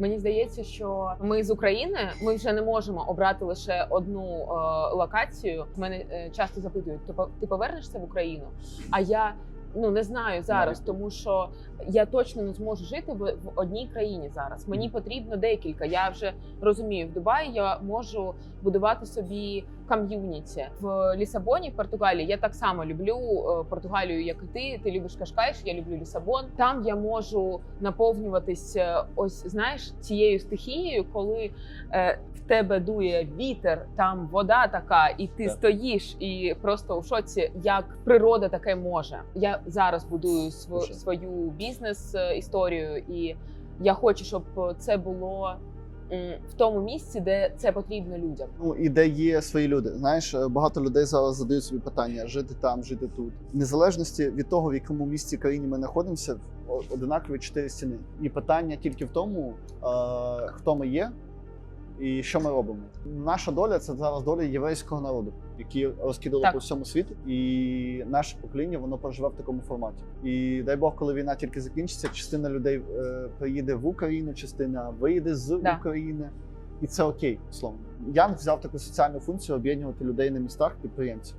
Мені здається, що ми з України ми вже не можемо обрати лише одну е, локацію. Мене е, часто запитують: ти, по- ти повернешся в Україну? А я ну не знаю зараз, тому що я точно не зможу жити в, в одній країні зараз. Мені потрібно декілька. Я вже розумію, в Дубаї я можу будувати собі ком'юніті в Лісабоні, в Португалії. Я так само люблю е, Португалію, як і ти. Ти любиш Кашкайш, я люблю Лісабон. Там я можу наповнюватись е, ось знаєш цією стихією, коли е, в тебе дує вітер, там вода така, і ти Так. стоїш і просто у шоці, як природа таке може. Я зараз будую св- свою бізнес е, історію, і я хочу, щоб це було в тому місці, де це потрібно людям. Ну і де є свої люди. Знаєш, е, багато людей зараз задають собі питання: жити там, жити тут. В незалежності від того, в якому місці країні ми знаходимося, одинакові чотири стіни. І питання тільки в тому, е, хто ми є і що ми робимо. Наша доля це зараз доля єврейського народу, який розкидало Так. по всьому світу, і наше покоління воно проживе в такому форматі. І дай Бог, коли війна тільки закінчиться, частина людей е, приїде в Україну, частина виїде з Да. України. І це окей, словно. Янг взяв таку соціальну функцію об'єднувати людей на містах підприємців.